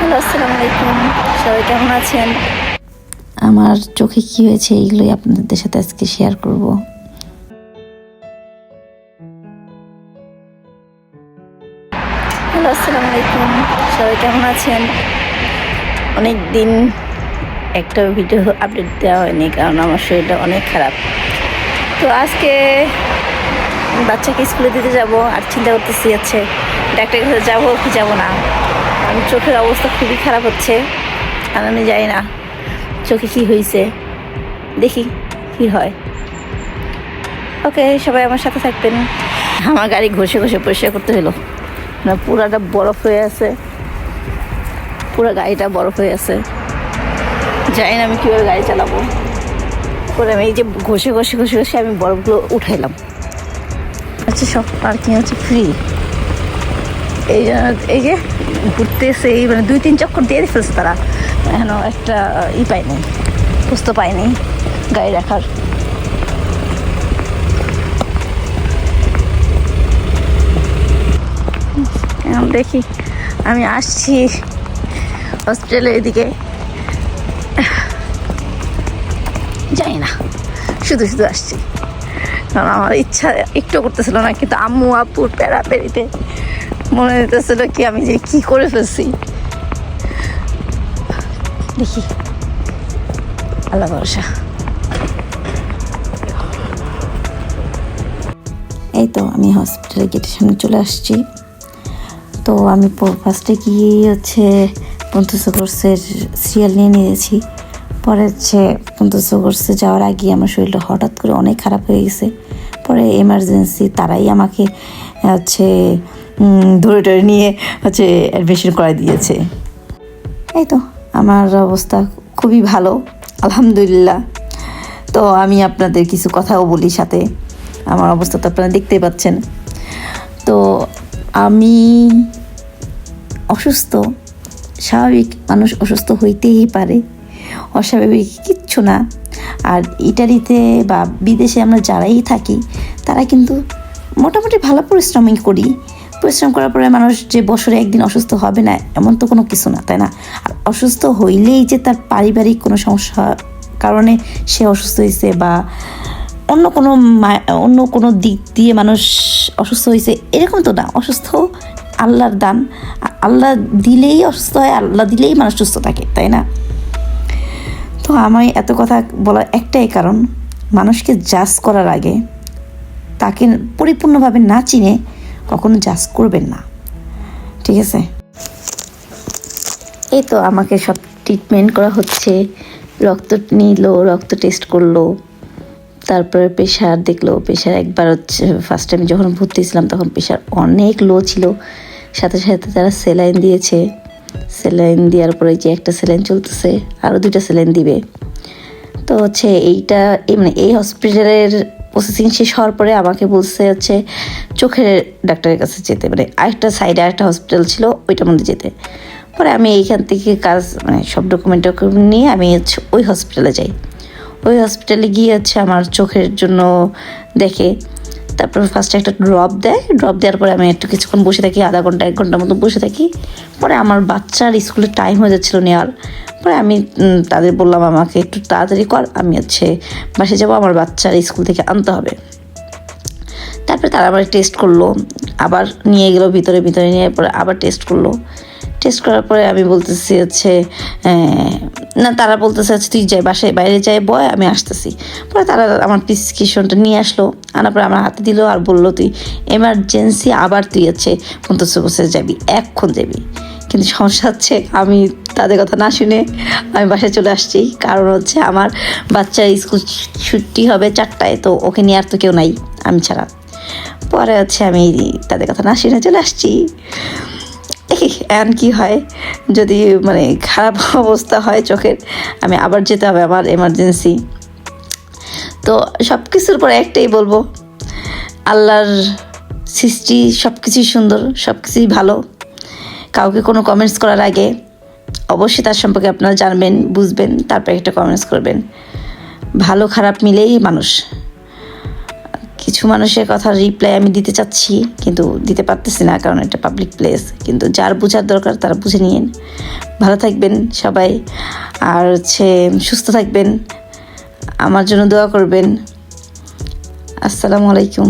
Hello আসসালামু আলাইকুম। সবাই কেমন আছেন? আমার চোখে কি হয়েছে এইগুলোই আপনাদের সাথে আজকে শেয়ার করব। হ্যালো আসসালামু আলাইকুম। সবাই কেমন আছেন? অনেক দিন একটা ভিডিও আপডেট দেওয়া হয়নি কারণ আমার শরীরটা অনেক খারাপ। তো আজকে বাচ্চাকে স্কুলে দিতে যাব আর চিন্তা করতেছি হচ্ছে ডাক্তারের কাছে যাব কি যাব না। কারণ চোখের অবস্থা খুবই খারাপ হচ্ছে। আর আমি জানি না চোখে কি হয়েছে দেখি কি হয়। ওকে, সবাই আমার সাথে থাকবেন। আমার গাড়ি ঘষে ঘষে পরিষ্কার করতে হলো না পুরাটা বরফ হয়ে আছে। পুরো গাড়িটা বরফ হয়ে আছে। জানি না আমি কীভাবে গাড়ি চালাবো। পরে আমি এই যে ঘষে ঘষে ঘষে ঘষে আমি বরফগুলো উঠাইলাম। আচ্ছা সব পার্কিং হচ্ছে ফ্রি এই এই যে ঘুরতেছে এই মানে দুই, তিন চক্কর দিয়ে ফেলছে তারা। এখনও একটা ই পায়নি বুঝতে পায়নি, গাড়ি রাখার। দেখি, আমি আসছি হসপিটালের এদিকে। যাই না, শুধু শুধু আসছি। কারণ আমার ইচ্ছা একটু করতেছিল না, কিন্তু আম্মু আপুর প্যারা পেরিতে মনে হইতেছিল কি আমি যে কি করে ফেলছি। দেখি। আল্লাহ ভরসা। এই তো আমি হসপিটালের গেটের সামনে চলে আসছি। তো আমি ফার্স্টে গিয়ে হচ্ছে পঞ্চাশ সিরিয়াল নিয়ে নিয়েছি। পরে হচ্ছে পঞ্চাশ যাওয়ার আগে আমার শরীরটা হঠাৎ করে অনেক খারাপ হয়ে গেছে। পরে এমার্জেন্সি তারাই আমাকে হচ্ছে ধরে টরে নিয়ে হচ্ছে অ্যাডমিশন করাই দিয়েছে। এই তো আমার অবস্থা খুবই ভালো, আলহামদুলিল্লাহ। তো আমি আপনাদের কিছু কথাও বলি সাথে, আমার অবস্থা তো আপনারা দেখতেই পাচ্ছেন। তো আমি অসুস্থ, স্বাভাবিক মানুষ অসুস্থ হইতেই পারে, অস্বাভাবিক কিচ্ছু না। আর ইটালিতে বা বিদেশে আমরা যারাই থাকি, তারা কিন্তু মোটামুটি ভালো পরিশ্রমই করি। পরিশ্রম করার পরে মানুষ যে বছরে একদিন অসুস্থ হবে না, এমন তো কোনো কিছু না, তাই না? আর অসুস্থ হইলেই যে তার পারিবারিক কোনো সমস্যা কারণে সে অসুস্থ হয়েছে বা অন্য কোনো অন্য কোনো দিক দিয়ে মানুষ অসুস্থ হয়েছে এরকম তো না। অসুস্থ আল্লাহর দান আল্লাহ দিলেই অসুস্থ হয়, আল্লাহ দিলেই মানুষ সুস্থ থাকে, তাই না? তো আমি এত কথা বলার একটাই কারণ, মানুষকে জাজ করার আগে তাকে পরিপূর্ণভাবে না চিনে কখনো জাজ করবেন না। ঠিক আছে? এই তো আমাকে সব ট্রিটমেন্ট করা হচ্ছে। রক্ত নিল, রক্ত টেস্ট করল। তারপরে প্রেশার দেখল। প্রেশার একবার হচ্ছে ফার্স্ট টাইম যখন ভর্তি ছিলাম তখন প্রেশার অনেক লো ছিল। সাথে সাথে তারা সেলাইন দিয়েছে। সেলাইন দেওয়ার পরে যে একটা সেলাইন চলতেছে আরও দুইটা সেলাইন দিবে। তো হচ্ছে এইটা, এই মানে এই হসপিটালের প্রসেসিং শেষ হওয়ার পরে আমাকে বলছে হচ্ছে চোখের ডাক্তারের কাছে যেতে। মানে আরেকটা সাইডে আরেকটা হসপিটাল ছিল, ওইটার মধ্যে যেতে। পরে আমি এইখান থেকে কাজ মানে সব ডকুমেন্ট ডকুমেন্ট নিয়ে আমি হচ্ছে ওই হসপিটালে যাই। ওই হসপিটালে গিয়ে হচ্ছে আমার চোখের জন্য দেখে তারপর ফার্স্টে একটা ড্রপ দেয়। ড্রপ দেওয়ার পরে আমি একটু কিছুক্ষণ বসে থাকি আধা ঘণ্টা এক ঘণ্টার মতো বসে থাকি। পরে আমার বাচ্চার স্কুলের টাইম হয়ে যাচ্ছিল নেওয়ার। পরে আমি তাদের বললাম আমাকে একটু তাড়াতাড়ি কর আমি হচ্ছে বাসে যাব আমার বাচ্চার স্কুল থেকে আনতে হবে। তারপরে তারা আবার টেস্ট করল আবার নিয়ে গেলো ভিতরে ভিতরে নিয়ে পরে আবার টেস্ট করল। টেস্ট করার পরে আমি বলতেছি হচ্ছে আহ, না, তারা বলতেছে হচ্ছে তুই যাই, বাসায় বাইরে যাই, বয়, আমি আসতেছি। পরে তারা আমার প্রেসক্রিপশনটা নিয়ে আসলো, আনার পরে আমার হাতে দিল আর বলল, তুই এমার্জেন্সি আবার তুই হচ্ছে পঞ্চাশ বছর যাবি, এক্ষণ যাবি। কিন্তু সমস্যা হচ্ছে, আমি তাদের কথা না শুনে আমি বাসায় চলে আসছি। কারণ হচ্ছে আমার বাচ্চার স্কুল ছুটি হবে চারটায়, তো ওকে নিয়ে আর তো কেউ নাই, আমি ছাড়া। পরে হচ্ছে আমি তাদের কথা না শুনে চলে আসছি। এখন কি হয়? যদি মানে খারাপ অবস্থা হয় চোখের, আমি আবার যেতে হবে আমার এমার্জেন্সি তো সব কিছুর পরে একটাই বলব, আল্লাহর সৃষ্টি সব কিছুই সুন্দর সব কিছুই ভালো। কাউকে কোনো কমেন্টস করার আগে অবশ্যই তার সম্পর্কে আপনারা জানবেন, বুঝবেন, তারপরে একটা কমেন্টস করবেন। ভালো খারাপ মিলেই মানুষ। কিছু মানুষের কথা রিপ্লাই আমি দিতে চাচ্ছি, কিন্তু দিতে পারতেছি না কারণ এটা পাবলিক প্লেস কিন্তু যার বোঝার দরকার তারা বুঝে নিন ভালো থাকবেন সবাই, আর হচ্ছে সুস্থ থাকবেন। আমার জন্য দোয়া করবেন। আসসালামু আলাইকুম।